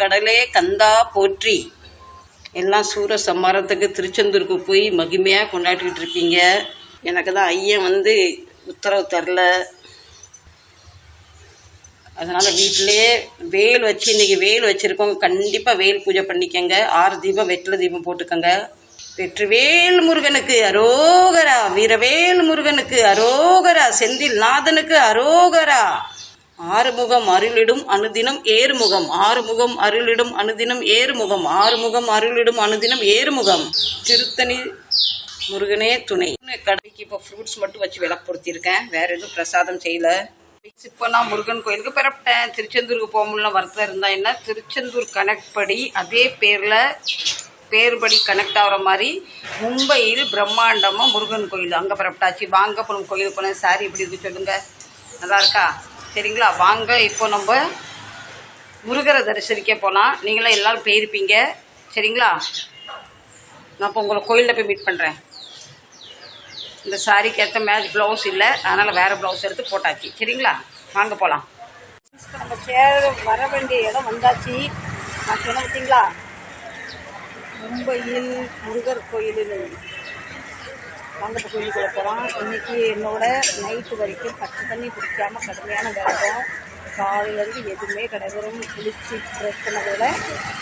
கடலே கந்தா போற்றி. எல்லாம் சூர சம்மாரத்துக்கு திருச்செந்தூருக்கு போய் மகிமையாக கொண்டாடிக்கிட்டு இருப்பீங்க எனக்கு தான் ஐயன் வந்து உத்தரவு தரல. அதனால் வீட்டிலேயே வேல் வச்சு இன்றைக்கி வேல் வச்சுருக்கோங்க கண்டிப்பாக வேல் பூஜை பண்ணிக்கங்க. ஆறு தீபம் வெற்றில தீபம் போட்டுக்கோங்க. வெற்றிவேல் முருகனுக்கு அரோகரா வீரவேல் முருகனுக்கு அரோகரா செந்தில் நாதனுக்கு அரோகரா. ஆறுமுகம் அருளிடும் அனுதினம் ஏறுமுகம். ஆறுமுகம் அருளிடும் அனுதினம் ஏறுமுகம். ஆறுமுகம் அருளிடும் அனுதினம் ஏறுமுகம். திருத்தணி முருகனே துணை. கடைக்கு இப்போ ஃப்ரூட்ஸ் மட்டும் வச்சு விளப்படுத்தியிருக்கேன் வேற எதுவும் பிரசாதம் செய்யல. இப்போ நான் முருகன் கோயிலுக்கு பிறப்பிட்டேன். திருச்செந்தூருக்கு போக முடியல. வருத்தம் இருந்தா என்ன? திருச்செந்தூர் கனெக்ட் படி அதே பேரில் பேர்படி கனெக்ட் ஆகிற மாதிரி மும்பையில் பிரம்மாண்டமாக முருகன் கோயில் அங்கே பிறப்பிட்டாச்சு. வாங்க போகணும் கோயிலுக்கு போனேன். சாரி இப்படி இருக்கு சொல்லுங்கள் நல்லா இருக்கா? சரிங்களா? வாங்க இப்போ நம்ம முருகரை தரிசனிக்க போகலாம் நீங்களாம் எல்லோரும் போயிருப்பீங்க. சரிங்களா? நான் இப்போ உங்களை கோயிலில் போய் மீட் பண்ணுறேன் இந்த சாரிக்கு ஏற்ற மேட்ச் ப்ளவுஸ் இல்லை. அதனால் வேறு ப்ளவுஸ் எடுத்து போட்டாச்சு. சரிங்களா? வாங்க போகலாம் நம்ம சேர வர வேண்டிய இடம் வந்தாச்சு. நான் சொன்ன பார்த்தீங்களா? மும்பையில் முருகர் கோயிலில் வாங்கப்ப கோயிலுக்குள்ள கொடுக்குறோம் இன்னைக்கு என்னோட நைட்டு வரைக்கும் பச்சை தண்ணி குடிக்காம கடுமையான விரதம் காலையிலேருந்து எதுவுமே கிடையாது. குளிச்சு ட்ரெஸ் பண்ணதோட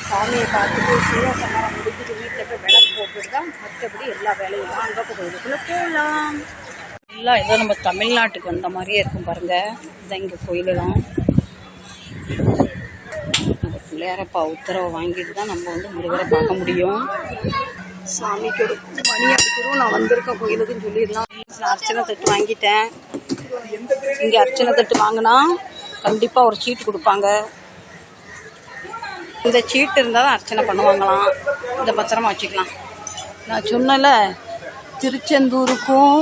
சாமியை பார்த்துட்டு சூரசமரம் முடிச்சுட்டு வீட்டில் போய் விளக்கு போட்டுட்டு தான் மற்றபடி எல்லா வேலையும் தான் அங்கே கோயிலுக்குள்ளே போகலாம் எல்லாம் ஏதோ நம்ம தமிழ்நாட்டுக்கு வந்த மாதிரியே இருக்கும் பாருங்க. இதான் இங்கே கோயில் தான் நம்ம பிள்ளையாரப்பா உத்தரவை வாங்கிட்டு தான் நம்ம வந்து முருகரை பார்க்க முடியும். சாமிக்கு ஒரு மணி அடிக்கிறோம் நான் வந்திருக்கேன் கோயிலுக்குன்னு சொல்லிடலாம். நான் அர்ச்சனை தட்டு வாங்கிட்டேன். இங்கே அர்ச்சனை தட்டு வாங்கினா கண்டிப்பாக ஒரு சீட்டு கொடுப்பாங்க. இந்த சீட்டு இருந்தால் தான் அர்ச்சனை பண்ணுவாங்களாம். இந்த பத்திரமா வச்சுக்கலாம். நான் சொன்னல திருச்செந்தூருக்கும்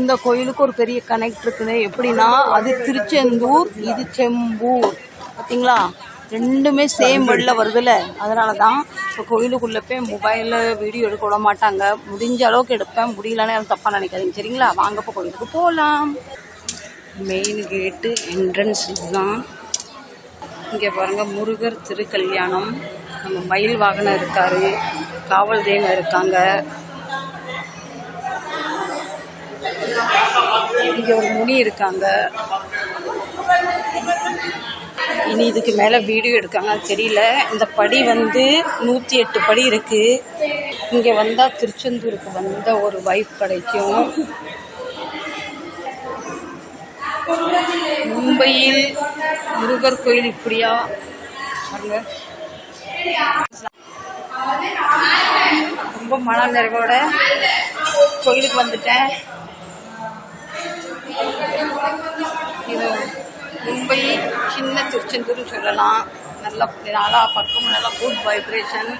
இந்த கோயிலுக்கும் ஒரு பெரிய கனெக்ட் இருக்குது எப்படின்னா அது திருச்செந்தூர் இது செம்பூர். பார்த்தீங்களா ரெண்டுமே சேம் வெளில வருதுல்ல அதனால தான் இப்போ கோயிலுக்குள்ளே போய் மொபைலில் வீடியோ எடுக்க விட மாட்டாங்க. முடிஞ்ச அளவுக்கு எடுப்பேன். முடியலன்னு யாரும் தப்பாக நினைக்காதீங்க. சரிங்களா? வாங்கப்போ கோயிலுக்கு போகலாம் மெயின் கேட்டு என்ட்ரன்ஸ் இதுதான். இங்கே பாருங்கள் முருகர் திருக்கல்யாணம். நம்ம மயில் வாகனம் இருக்காரு. காவல் தெய்வம் இருக்காங்க. இங்கே ஒரு முனி இருக்காங்க. இனி இதுக்கு மேலே வீடியோ எடுக்காங்க. தெரியல. இந்த படி வந்து நூற்றி எட்டு படி இருக்குது இங்கே வந்தால் திருச்செந்தூருக்கு வந்த ஒரு வைப் கிடைக்கும். மும்பையில் முருகர் கோயில் இப்படியா? ரொம்ப மன நிறைவோட கோயிலுக்கு வந்துட்டேன். இது மும்பை சின்ன திருச்செந்தூர்னு சொல்லலாம். நல்ல நாலா பக்கம் நல்ல குட் வைப்ரேஷன்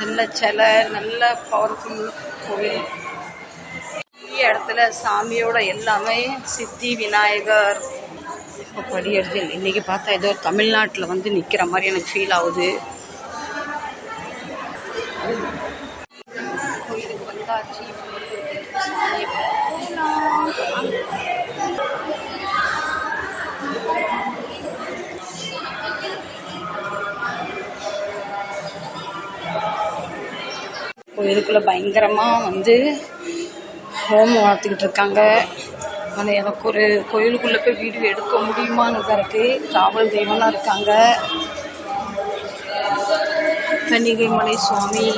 நல்ல சிலை நல்ல பவர்ஃபுல் கோவில். பெரிய இடத்துல சாமியோட எல்லாமே சித்தி விநாயகர். இப்போ படியெடுத்து இன்றைக்கி பார்த்தா ஏதோ தமிழ்நாட்டில் வந்து நிற்கிற மாதிரி எனக்கு ஃபீல் ஆகுது. கோயிலுக்குள்ளே பயங்கரமாக வந்து ஹோமம் வளர்த்துக்கிட்டு இருக்காங்க. ஆனால் எனக்கு ஒரு கோயிலுக்குள்ளே போய் வீடியோ எடுக்க முடியுமான்னு தான் இருக்குது காவல் தெய்வம்லாம் இருக்காங்க. கன்னிகை மலை சுவாமி.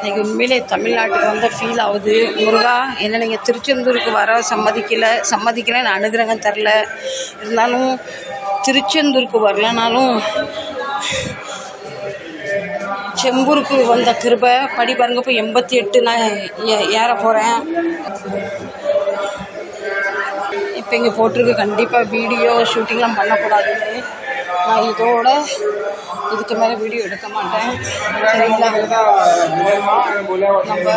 இன்றைக்கி உண்மையிலே தமிழ்நாட்டுக்கு வந்த ஃபீல் ஆகுது. முருகா என்ன நீங்கள் திருச்செந்தூருக்கு வர சம்மதிக்கலை சம்மதிக்கலை நான் அனுகிரகம் தரல. இருந்தாலும் திருச்செந்தூருக்கு வரலனாலும் செம்பூருக்கு வந்த கிருபை படி பாருங்க இப்போ எண்பத்தி எட்டு நான் ஏ- ஏற போகிறேன் இப்போ இங்கே போட்டிருக்கு கண்டிப்பாக வீடியோ ஷூட்டிங்லாம் பண்ணக்கூடாதுன்னு. நான் இதோட இதுக்கு மேலே வீடியோ எடுக்க மாட்டேன். சரிங்களா? நம்ம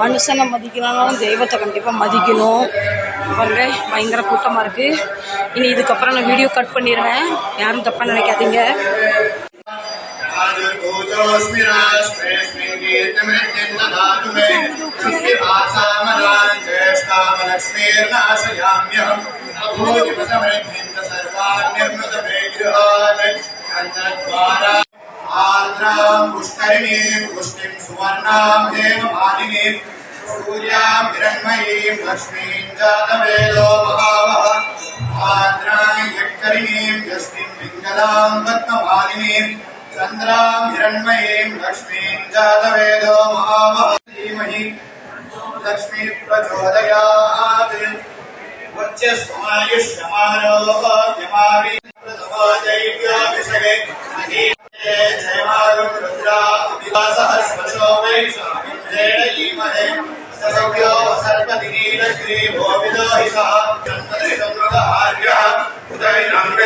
மனுஷனை மதிக்கலனாலும் தெய்வத்தை கண்டிப்பாக மதிக்கணும். பாருங்க பயங்கர கூட்டமாக இருக்குது இனி இதுக்கப்புறம் நான் வீடியோ கட் பண்ணிடுவேன் யாரும் தப்பாக நினைக்காதீங்க. करोस्मि राष्ट्रेस्मिन् कीर्तिमृत्युन्दधातुमे सृष्टिभासामलान् ज्येष्ठामलक्ष्मीर्नाशयाम्यहम् अभूतिमसमृद्धिं च सर्वान्यर्मृतमेग्रहात् कन्दद्वारा आर्द्रां पुष्करिणीं पुष्टिं सुवर्णां देवमालिनीं सूर्यां हिरण्मयीं लक्ष्मीं जातवेदो महावः आर्द्रां यत्करिणीं यस्मिन् पिङ्गलां पद्ममालिनीम् चन्द्रां हिरण्मयीं लक्ष्मीं जातवेदो महामहीमहि लक्ष्मी प्रचोदयात् वच्यस्मायुष्यमारोग्यमाविप्रदवादैव्याभिषगे जयमारुं रुद्राभिवासः स्वशो वैष्णविन्द्रेण ईमहे ससव्यो सर्पतिनीलग्रीवो विदोहितः जन्मदृशमृगहार्यः उदयनाम्रे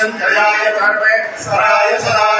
சரணம் ஜயாய சரண சராய சராய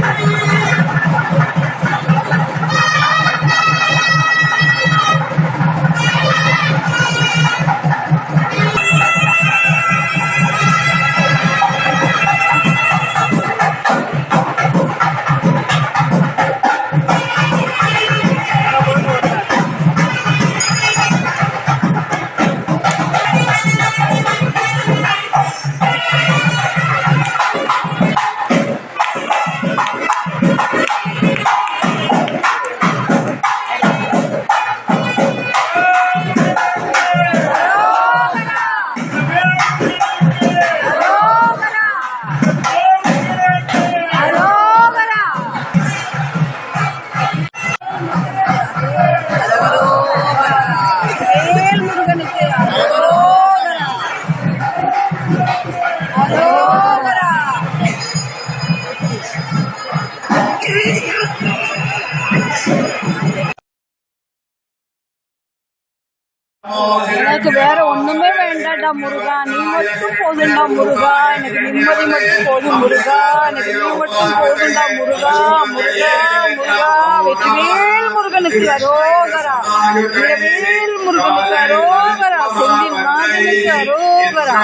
எனக்கு வேற ஒண்ணுமே வேண்டாம்டா முருகா. நீ மட்டும் போதும்டா முருகா. எனக்கு நிம்மதி மட்டும் போதும் முருகா. எனக்கு நீ மட்டும் போதும்டா முருகா. முருகா முருகா. வெற்றிவேல் முருகனுக்கு அரோகரா. வீரவேல் முருகனுக்கு அரோகரா. செந்தில் நாதனுக்கு அரோகரா.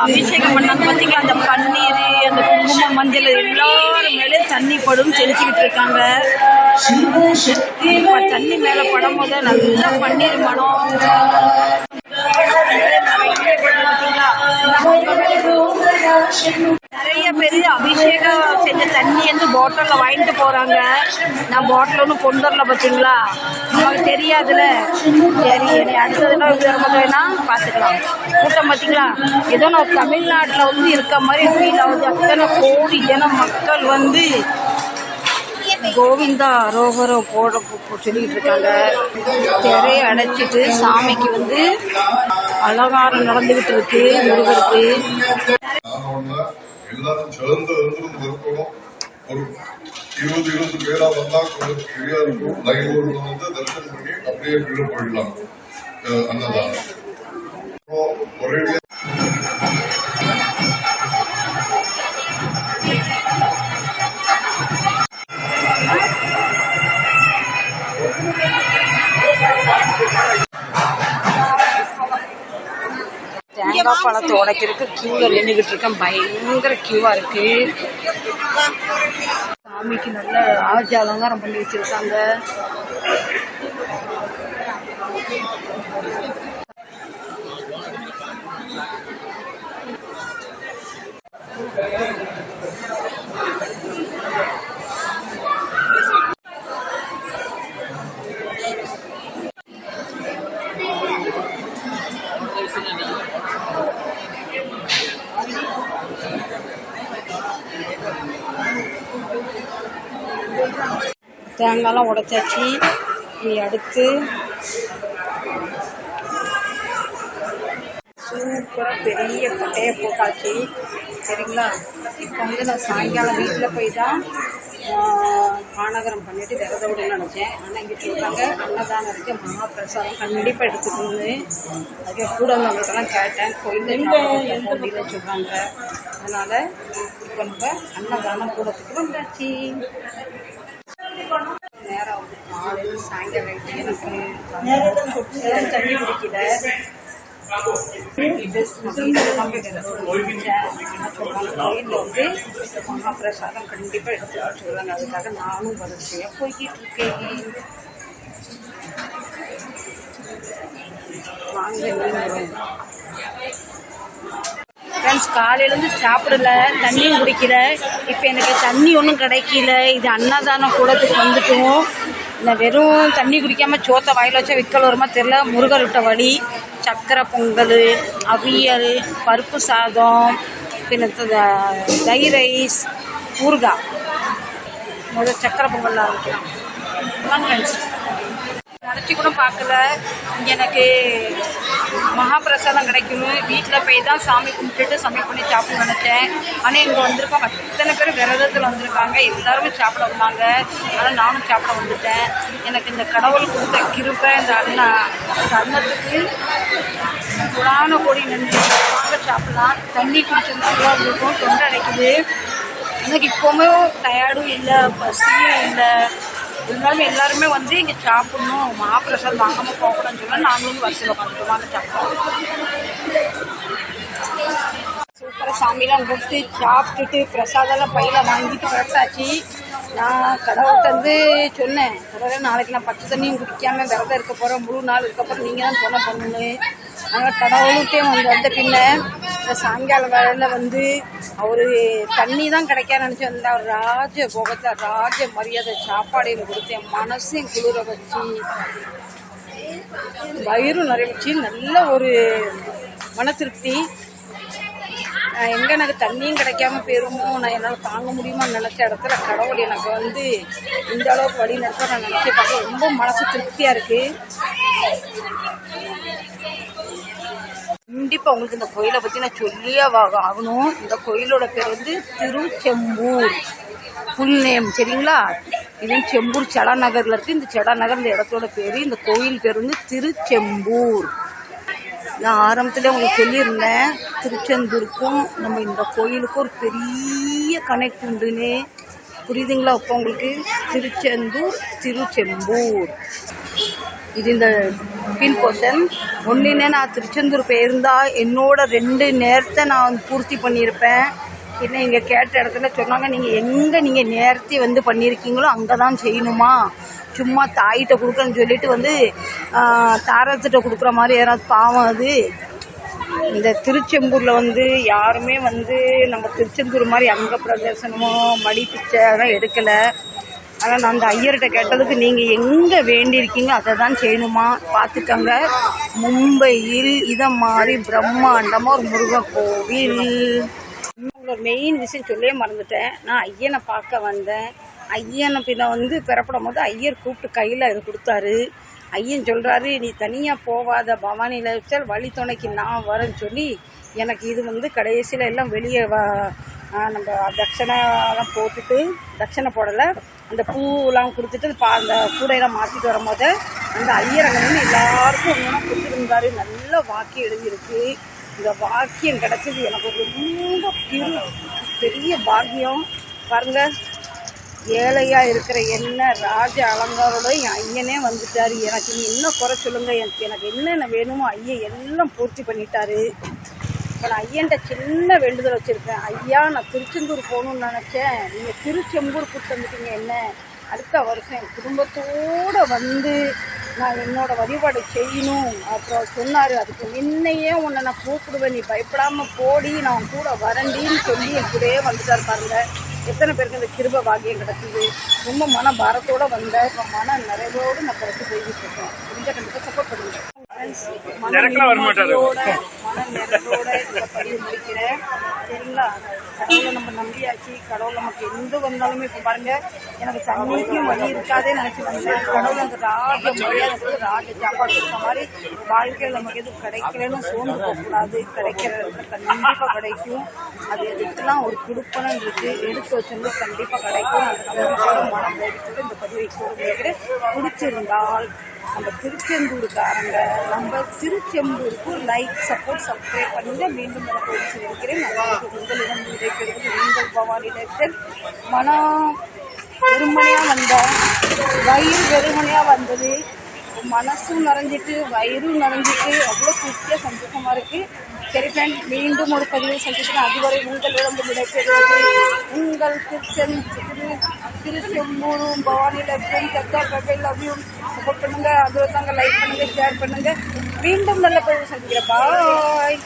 அபிஷேகம் பண்ணாங்க பார்த்தீங்களா அந்த பன்னீர் அந்த குங்குமம் மஞ்சள் எல்லாரும் மேலே தண்ணி படும் செலுத்திக்கிட்டு இருக்காங்க. தண்ணி மேல படும் போது நல்லா பன்னீர் மனம். பார்த்தீங்களா நிறைய பேர் அபிஷேகம் செஞ்ச தண்ணி வந்து பாட்டிலில் வாங்கிட்டு போகிறாங்க நான் பாட்டில் ஒன்றும் கொண்டு வரல பார்த்தீங்களா நமக்கு தெரியாதுல்ல. சரி இனி வேணா பார்த்துக்கலாம். கூட்டம் பார்த்தீங்களா ஏதோ நான் தமிழ்நாட்டில் வந்து இருக்க மாதிரி ஃபீல் ஆகுது. அத்தனை கோடி ஜனம் மக்கள் வந்து கோவிந்தா ரோகரம் போட சொல்லிட்டு இருக்காங்க. திரையை அடைச்சிட்டு சாமிக்கு வந்து அலங்காரம் நடந்துகிட்டு இருக்கு முருகருக்கு. காரணம்னா எல்லாரும் சேர்ந்து இருந்திருந்து இருக்கணும் ஒரு இருபது இருபது பேரா வந்தா கொஞ்சம் ஃப்ரீயா இருக்கும் லைன் ஊர்ல வந்து தரிசனம் பண்ணி அப்படியே கீழே போயிடலாம் அஹ் அன்னதானம் தேங்காய் பழத்தை உடைக்கிறதுக்கு கியூல நின்றுகிட்டு இருக்கேன். பயங்கர கியூவா இருக்கு. சாமிக்கு நல்ல ராஜ அலங்காரம் பண்ணி வச்சிருக்காங்க. தேங்காய்லாம் உடைச்சாச்சு. இனி அடுத்து சூப்பராக பெரிய கொட்டையை போட்டாச்சு. சரிங்களா? இப்போ வந்து நான் சாயங்காலம் வீட்டில் போய் தான் மாநகரம் பண்ணிட்டு விரத விடணும்னு நினச்சேன். ஆனால் இங்கே சொல்கிறாங்க அன்னதானம் இருக்கு மகாபிரசாதம். கண்டிப்பாக எடுத்துக்கணும்னு. அதுக்கு கூட வந்தவங்களுக்கெல்லாம் கேட்டேன். கோயிலில் அப்படின்னு சொல்கிறாங்க அதனால் இப்போ நம்ம அன்னதானம் கூடத்துக்கு வந்தாச்சு. நேரம் வந்து காலையில் சாயங்காலம் ஆயிட்டு எனக்கு தண்ணி குடிக்கல கோயிலில் வந்து மகாபிரசாதம் கண்டிப்பாக எடுத்துக்க சொல்கிறாங்க அதுக்காக நானும் வரிசையாக போய்கிட்டு இருக்கேன் வாங்க நீங்களும் ஃப்ரெண்ட்ஸ் காலையிலேருந்து சாப்பிடல தண்ணியும் குடிக்கல. இப்போ எனக்கு தண்ணி ஒன்றும் கிடைக்கல. இது அன்னதானம் கூடத்துக்கு வந்துட்டோம். இந்த வெறும் தண்ணி குடிக்காமல் சோத்தை வாயில் வச்சா விக்கல் வருமா தெரில முருகர் விட்ட வழி சக்கரை பொங்கல் அவியல் பருப்பு சாதம் பின்ன தை தயிர் ரைஸ் ஊறுகாய். முதல் சக்கரை பொங்கல் ஆரம்பிக்கலாம் ஃப்ரெண்ட்ஸ் நினச்சி கூட பார்க்கல. எனக்கு மகாபிரசாதம் கிடைக்கணும். வீட்டில் போய் தான் சாமி கும்பிட்டுட்டு சமையல் பண்ணி சாப்பிடணும்னு நினச்சேன். ஆனால் இங்கே வந்திருக்கோம் அத்தனை பேர் விரதத்தில் வந்திருக்காங்க. எல்லாருமே சாப்பிட வந்தாங்க. ஆனால் நானும் சாப்பிட வந்துட்டேன். எனக்கு இந்த கடவுள் கொடுத்த கிருப்பை இந்த அண்ணா இந்த அன்னத்துக்கு புராண கொடி நன்றி. வாங்க சாப்பிடலாம். தண்ணி குடிச்சிருந்தா நல்லா இருக்கும். தொண்டை அடைக்குது. எனக்கு இப்போவுமே டயர்டும் இல்லை பசியும் இல்லை. இருந்தாலும் எல்லாருமே வந்து இங்கே சாப்பிடணும். மகாபிரசாத் வாங்காமல் போகக்கூடாதுன்னு சொல்லி நாங்களும் வரிசையில் உட்காந்துட்டு வாங்க சாப்பிட்டோம். சூப்பராக சாமிலாம் கும்பிட்டு சாப்பிட்டுட்டு பிரசாதெல்லாம் பையில் வாங்கிட்டு பரட்டாச்சு நான் கடவுள்கிட்ட வந்து சொன்னேன். கடவுளே நாளைக்கு நான் பச்சை தண்ணியும் குடிக்காம விரதம் இருக்க போகிறேன் முழு நாள் இருக்க போகிறேன் நீங்கள் தான் சொன்ன பண்ணணும். அதனால் கடவுள்கிட்டே வந்து வந்த பின்ன சாயங்காலம் சாயங்கால வேலையில் வந்து அவர் தண்ணி தான் கிடைக்க நினச்சி வந்த அவர் ராஜ போகத்தில் ராஜ மரியாதை சாப்பாடு எனக்கு கொடுத்தேன் மனசையும் குளிர வச்சு வயிறும் நிறைய வச்சு நல்ல ஒரு மன திருப்தி எங்கே எனக்கு தண்ணியும் கிடைக்காம போயிருமோ? நான் என்னால் தாங்க முடியுமான்னு நினச்ச இடத்துல கடவுள் எனக்கு வந்து இந்த அளவுக்கு வழி நடத்த நான் நினச்சி பார்க்க ரொம்ப மனசு திருப்தியாக இருக்குது கண்டிப்பாக உங்களுக்கு இந்த கோயிலை பற்றி நான் சொல்லியே ஆகணும். இந்த கோயிலோட பேர் வந்து திருச்செம்பூர். ஃபுல் நேம் சரிங்களா? இது செம்பூர் செடா நகரில் இருக்குது இந்த செடா நகர் இந்த இடத்தோட பேர் இந்த கோயில் பேர் வந்து திருச்செம்பூர். நான் ஆரம்பத்தில் உங்களுக்கு சொல்லியிருந்தேன் திருச்செந்தூருக்கும் நம்ம இந்த கோயிலுக்கும் ஒரு பெரிய கனெக்ட் உண்டுன்னு. புரியுதுங்களா இப்போ உங்களுக்கு? திருச்செந்தூர் திருச்செம்பூர். இது இந்த பின் போர்ஷன் ஒன்றுனே நான் திருச்செந்தூர் போயிருந்தால் என்னோட ரெண்டு நேரத்தை நான் வந்து பூர்த்தி பண்ணியிருப்பேன். என்ன இங்கே கேட்ட இடத்துல சொன்னாங்க நீங்கள் எங்கே நீங்கள் நேர்த்தி வந்து பண்ணியிருக்கீங்களோ அங்கே தான் செய்யணுமா? சும்மா தாயிட்ட கொடுக்குறேன்னு சொல்லிட்டு வந்து தாரத்திட்ட கொடுக்குற மாதிரி யாராவது பாவம் அது? இந்த திருச்செம்பூரில் வந்து யாருமே வந்து நம்ம திருச்செந்தூர் மாதிரி அங்க பிரதர்சனமோ மடி பிச்சை அதெல்லாம் எடுக்கலை. ஆனால் நான் அந்த ஐயர்கிட்ட கேட்டதுக்கு நீங்கள் எங்கே வேண்டியிருக்கீங்க அதை தான் செய்யணுமா? பார்த்துக்கங்க. மும்பையில் இதை மாதிரி பிரம்மாண்டமாக ஒரு முருகன் கோவில். ஒரு மெயின் விஷயம் சொல்லவே மறந்துட்டேன். நான் ஐயனை பார்க்க வந்தேன். ஐயனை பின்ன வந்து பிறப்படும் போது ஐயர் கூப்பிட்டு கையில் அது கொடுத்தாரு. ஐயன் சொல்கிறாரு நீ தனியாக போவாத பவானியில் வச்சால் வழி துணைக்கு நான் வரேன்னு சொல்லி எனக்கு இது வந்து கடைசியில் எல்லாம் வெளியே வா நம்ம தட்சணைலாம் போட்டுட்டு தட்சணை போடலை. அந்த பூலாம் கொடுத்துட்டு பா அந்த கூடையெல்லாம் மாற்றிட்டு வரும்போது அந்த ஐயரங்கன்னு எல்லாருக்கும் ஒன்று கொடுத்துருந்தாரு நல்ல வாக்கியம் எழுதியிருக்கு. இந்த வாக்கியம் கிடச்சது எனக்கு ரொம்ப பெரு பெரிய பாக்கியம். பாருங்க ஏழையாக இருக்கிற என்ன ராஜ அலங்காரோட என் ஐயனே வந்துட்டார். எனக்கு நீ என்ன குறை சொல்லுங்கள் எனக்கு எனக்கு என்னென்ன வேணுமோ ஐயன் எல்லாம் பூர்த்தி பண்ணிட்டாரு. இப்போ நான் ஐயன்ட்ட சின்ன வேண்டுதல் வச்சுருக்கேன். ஐயா நான் திருச்செந்தூர் போகணும்னு நினச்சேன். நீங்கள் திருச்செம்பூர் கூப்பிட்டு வந்துட்டீங்க என்ன? அடுத்த வருஷம் என் குடும்பத்தோடு வந்து நான் என்னோட வழிபாடு செய்யணும். அப்புறம் சொன்னார் அதுக்கு முன்னையே உன்னை நான் கூப்பிடுவேன். நீ பயப்படாம போடி நான் உன் கூட வரண்டின்னு சொல்லி என் கூடயே வந்துட்டார் பாருங்க. எத்தனை பேருக்கு இந்த கிருப பாக்கியம் கிடக்குது? ரொம்ப மன பாரத்தோட வந்தேன் இப்போ மன நிறைவோடு நான் பிறகு போய்கிட்டு இருக்கேன். இந்த கண்டிப்பாக சப்போர்ட் பண்ணுங்க. மன நிம்மதியோட மன நிறைவோட இந்த பதிவு முடிக்கிறேன் சரிங்களா கடவுளை நம்ம நம்பியாச்சு கடவுள் நமக்கு எந்த வந்தாலுமே இப்போ பாருங்க எனக்கு தண்ணிக்கும் வழி இருக்காதே நினைச்சு வந்தேன். கடவுள் அந்த ராஜ மரியாதை ராஜ சாப்பாடு கொடுத்த மாதிரி வாழ்க்கையில் நமக்கு எதுவும் கிடைக்கலன்னு சோர்ந்து போகக்கூடாது. கிடைக்கிற இடத்துல கண்டிப்பாக கிடைக்கும். அது எதுக்கெல்லாம் ஒரு குடுப்பனம் இருக்கு. எடுத்து வச்சிருந்தா கண்டிப்பாக கிடைக்கும். அந்த நம்பிக்கையோட மனம் தைரியத்தோட இந்த பதிவை கூட பிடிச்சிருந்தால் நம்ம திருச்செந்தூருக்காரங்க நம்ம திருச்செந்தூருக்கு லைக் சப்போர்ட் சப்ஸ்கிரைப் பண்ணுங்க. மீண்டும் நான் போய் சொல்லியிருக்கிறேன் நான் உங்களிடம் விடைபெறுவது நீங்கள் பவானி லைஃப்ஸ்டைல் மனம் வெறுமனையாக வந்தோம் வயிறு வெறுமனையாக வந்தது? மனசும் நிறைஞ்சிட்டு வயிறும் நிறைஞ்சிட்டு அவ்வளோ திருப்தியாக சந்தோஷமாக இருக்குது சரி ஃப்ரெண்ட் மீண்டும் ஒரு பதிவு சந்திக்கிறேன். அதுவரை உங்களிடம் விடைபெறுவது உங்கள் திருச்செந் திரு திருச்செம்பூரும் பவானி லட்சம் கத்தா பகல் அவையும் சப்போர்ட் பண்ணுங்கள் அதுவரை தாங்க லைக் பண்ணுங்கள் ஷேர் பண்ணுங்கள் மீண்டும் நல்ல பதிவு சந்திக்கிறேன். பாய்